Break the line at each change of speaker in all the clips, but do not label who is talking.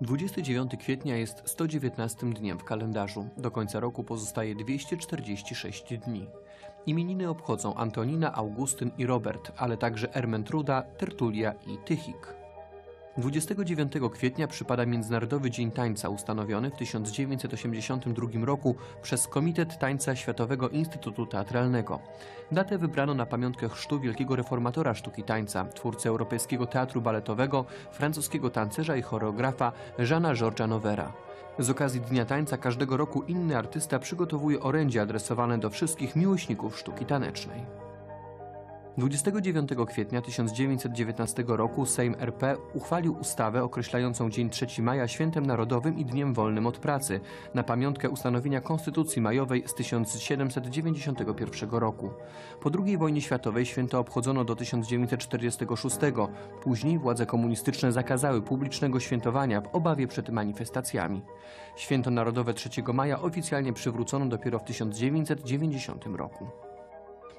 29 kwietnia jest 119 dniem w kalendarzu. Do końca roku pozostaje 246 dni. Imieniny obchodzą Antonina, Augustyn i Robert, ale także Ermentruda, Tertulia i Tychik. 29 kwietnia przypada Międzynarodowy Dzień Tańca ustanowiony w 1982 roku przez Komitet Tańca Światowego Instytutu Teatralnego. Datę wybrano na pamiątkę chrztu wielkiego reformatora sztuki tańca, twórcy europejskiego teatru baletowego, francuskiego tancerza i choreografa Jeana Georgesa Novera. Z okazji Dnia Tańca każdego roku inny artysta przygotowuje orędzie adresowane do wszystkich miłośników sztuki tanecznej. 29 kwietnia 1919 roku Sejm RP uchwalił ustawę określającą Dzień 3 maja świętem narodowym i dniem wolnym od pracy na pamiątkę ustanowienia Konstytucji Majowej z 1791 roku. Po II wojnie światowej święto obchodzono do 1946. Później władze komunistyczne zakazały publicznego świętowania w obawie przed manifestacjami. Święto Narodowe 3 maja oficjalnie przywrócono dopiero w 1990 roku.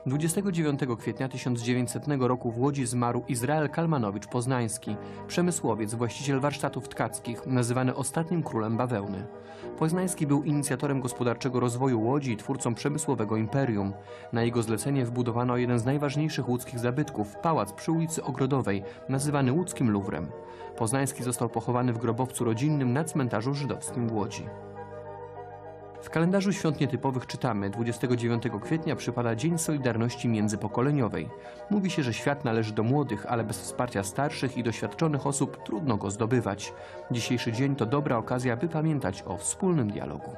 29 kwietnia 1900 roku w Łodzi zmarł Izrael Kalmanowicz-Poznański, przemysłowiec, właściciel warsztatów tkackich, nazywany ostatnim królem bawełny. Poznański był inicjatorem gospodarczego rozwoju Łodzi i twórcą przemysłowego imperium. Na jego zlecenie wbudowano jeden z najważniejszych łódzkich zabytków, pałac przy ulicy Ogrodowej, nazywany łódzkim Luwrem. Poznański został pochowany w grobowcu rodzinnym na cmentarzu żydowskim w Łodzi. W kalendarzu świąt nietypowych czytamy 29 kwietnia przypada Dzień Solidarności Międzypokoleniowej. Mówi się, że świat należy do młodych, ale bez wsparcia starszych i doświadczonych osób trudno go zdobywać. Dzisiejszy dzień to dobra okazja, by pamiętać o wspólnym dialogu.